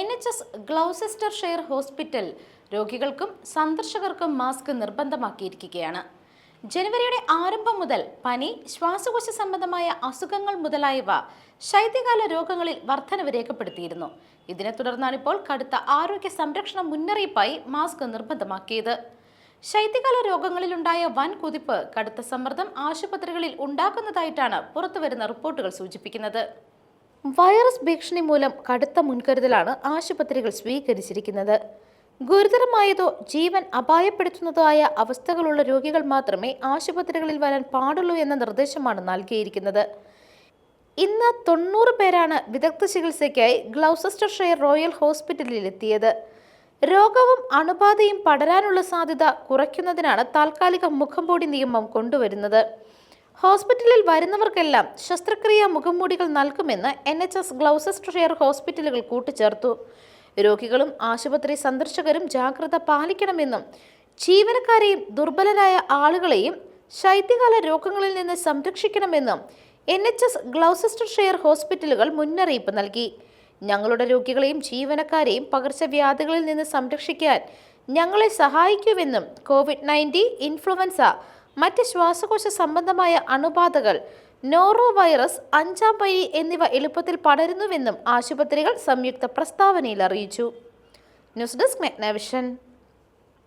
N H S Gloucestershire hospital രോഗികൾക്കും സന്ദർശകർക്കും mask നിർബന്ധമാക്കിയിരിക്കുകയാണ്. ജനുവരിയുടെ ആരംഭം മുതൽ പനി ശ്വാസകോശ സംബന്ധമായ അസുഖങ്ങൾ മുതലായവ ശൈത്യകാല രോഗങ്ങളിൽ വർധനവ് രേഖപ്പെടുത്തിയിരുന്നു. ഇതിനെ തുടർന്നാണ് ഇപ്പോൾ കടുത്ത ആരോഗ്യ സംരക്ഷണ മുന്നറിയിപ്പായി മാസ്ക് നിർബന്ധമാക്കിയത്. ശൈത്യകാല രോഗങ്ങളിലുണ്ടായ വൻ കുതിപ്പ് കടുത്ത സമ്മർദ്ദം ആശുപത്രികളിൽ ഉണ്ടാക്കുന്നതായിട്ടാണ് പുറത്തുവരുന്ന റിപ്പോർട്ടുകൾ സൂചിപ്പിക്കുന്നത്. വൈറസ് ഭീഷണി മൂലം കടുത്ത മുൻകരുതലാണ് ആശുപത്രികൾ സ്വീകരിച്ചിരിക്കുന്നത്. ഗുരുതരമായതോ ജീവൻ അപായപ്പെടുത്തുന്നതോ ആയ അവസ്ഥകളുള്ള രോഗികൾ മാത്രമേ ആശുപത്രികളിൽ വരാൻ പാടുള്ളൂ എന്ന നിർദ്ദേശമാണ് നൽകിയിരിക്കുന്നത്. ഇന്ന് തൊണ്ണൂറ് പേരാണ് വിദഗ്ധ ചികിത്സയ്ക്കായി ഗ്ലൗസസ്റ്റർ ഷെയർ റോയൽ ഹോസ്പിറ്റലിൽ എത്തിയത്. രോഗവും അണുബാധയും പടരാനുള്ള സാധ്യത കുറയ്ക്കുന്നതിനാണ് താൽക്കാലിക മുഖംപൊടി നിയമം കൊണ്ടുവരുന്നത്. ഹോസ്പിറ്റലിൽ വരുന്നവർക്കെല്ലാം ശസ്ത്രക്രിയ മുഖംമൂടികൾ നൽകുമെന്ന് N H S Gloucestershire ഹോസ്പിറ്റലുകൾ കൂട്ടിച്ചേർത്തു. രോഗികളും ആശുപത്രി സന്ദർശകരും ജാഗ്രത പാലിക്കണമെന്നും ജീവനക്കാരെയും ദുർബലരായ ആളുകളെയും ശൈത്യകാല രോഗങ്ങളിൽ നിന്ന് സംരക്ഷിക്കണമെന്നും N H S Gloucestershire ഹോസ്പിറ്റലുകൾ മുന്നറിയിപ്പ് നൽകി. ഞങ്ങളുടെ രോഗികളെയും ജീവനക്കാരെയും പകർച്ചവ്യാധികളിൽ നിന്ന് സംരക്ഷിക്കാൻ ഞങ്ങളെ സഹായിക്കുമെന്നും കോവിഡ് നയന്റീൻ ഇൻഫ്ലുവൻസ മറ്റ് ശ്വാസകോശ സംബന്ധമായ അണുബാധകൾ നോറോ വൈറസ് അഞ്ചാം പനി എന്നിവ എളുപ്പത്തിൽ പടരുന്നുവെന്നും ആശുപത്രികൾ സംയുക്ത പ്രസ്താവനയിൽ അറിയിച്ചു. News desk Megnavision.